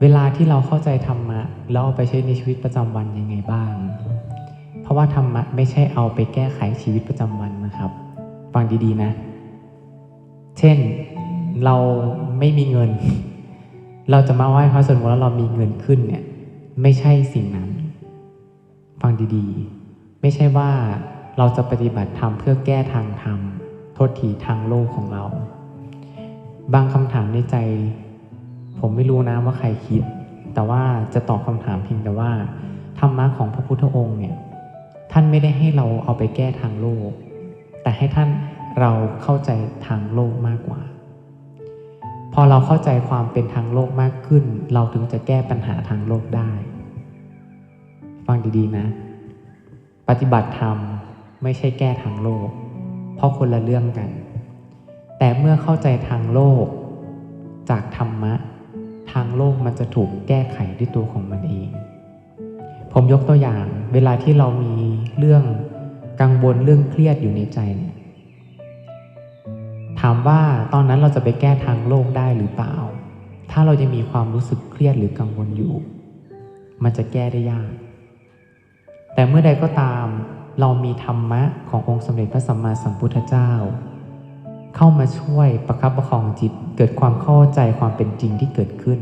เวลาที่เราเข้าใจธรรมะแล้วเอาไปใช้ในชีวิตประจำวันยังไงบ้าง เพราะว่าธรรมะไม่ใช่เอาไปแก้ไขชีวิตประจำวันนะครับฟังดีๆนะ เช่นเราไม่มีเงิน เราจะมาไหว้พระสวดมนต์แล้วเรามีเงินขึ้นเนี่ย ไม่ใช่สิ่งนั้น ฟังดีๆ ไม่ใช่ว่าเราจะปฏิบัติธรรมเพื่อแก้ทางธรรมโทษทีทางโลกของเรา บางคำถามในใจ ผมไม่รู้นะว่าใครคิด แต่ว่าจะตอบคำถามเพียงแต่ว่าธรรมะของพระพุทธองค์เนี่ยท่านไม่ได้ให้เราเอาไปแก้ทางโลก แต่ให้ท่านเราเข้าใจทางโลกมากกว่า พอเราเข้าใจความเป็นทางโลกมากขึ้น เราถึงจะแก้ปัญหาทางโลกได้ ฟังดีๆนะ ปฏิบัติธรรมไม่ใช่แก้ทางโลก เพราะคนละเรื่องกัน แต่เมื่อเข้าใจทางโลกจากธรรมะ ทางโลกมันจะถูกแก้ไขด้วยตัวของมันเอง ผมยกตัวอย่างเวลาที่เรามีเรื่องกังวลเรื่องเครียดอยู่ในใจเนี่ยถามว่าตอนนั้นเราจะไปแก้ทางโลกได้หรือเปล่า ถ้าเรายังมีความรู้สึกเครียดหรือกังวลอยู่ มันจะแก้ได้ยาก แต่เมื่อใดก็ตามเรามีธรรมะขององค์สมเด็จพระสัมมาสัมพุทธเจ้า เข้ามาช่วยประคับประคองจิตเกิดความเข้าใจความเป็นจริงที่เกิดขึ้น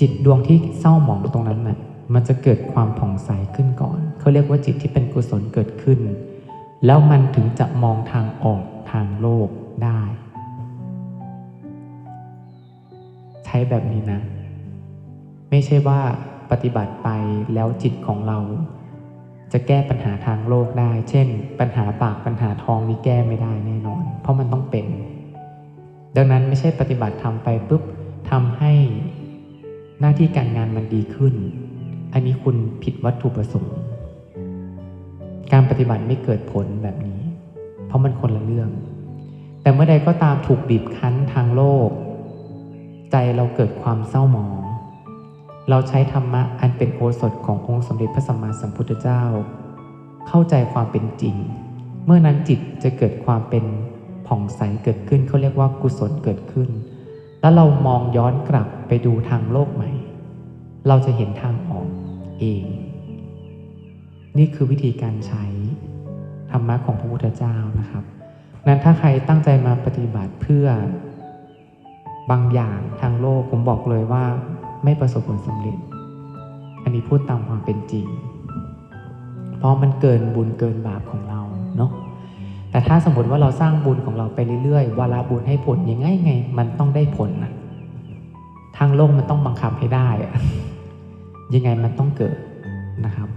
จิตดวงที่เศร้าหมองตรงนั้นน่ะมันจะเกิดความผ่องใสขึ้นก่อน เขาเรียกว่าจิตที่เป็นกุศลเกิดขึ้น แล้วมันถึงจะมองทางออกทางโลกได้ ใช้แบบนี้นะ ไม่ใช่ว่าปฏิบัติไปแล้วจิตของเรา จะแก้ปัญหาทางโลกได้ เช่น ปัญหาปากปัญหาท้องนี่แก้ไม่ได้แน่นอน เพราะมันต้องเป็น ดังนั้นไม่ใช่ปฏิบัติทำไปปุ๊บทำให้หน้าที่การงานมันดีขึ้น อันนี้คุณผิดวัตถุประสงค์ การปฏิบัติไม่เกิดผลแบบนี้ เพราะมันคนละเรื่อง แต่เมื่อใดก็ตามถูกบีบคั้นทางโลก ใจเราเกิดความเศร้าหมอง เราใช้ธรรมะอันเป็นโอสถขององค์สมเด็จพระสัมมาสัมพุทธเจ้า เข้าใจความเป็นจริง เมื่อนั้นจิตจะเกิดความเป็นผ่องใสเกิดขึ้นเขาเรียกว่ากุศลเกิดขึ้น แล้วเรามองย้อนกลับไปดูทางโลกใหม่ เราจะเห็นทางออกเอง นี่คือวิธีการใช้ธรรมะของพระพุทธเจ้านะครับนั้นถ้าใครตั้งใจมาปฏิบัติเพื่อบางอย่างทางโลกผมบอกเลยว่า ไม่ประสบผลสำเร็จ อันนี้พูดตามความเป็นจริง เพราะมันเกินบุญเกินบาปของเราเนาะแต่ถ้าสมมติว่าเราสร้างบุญของเราไปเรื่อยๆวาระบุญให้ผลยังไงไง มันต้องได้ผลนะทางโลกมันต้องบังคับให้ได้อะยังไงมันต้องเกิดนะครับ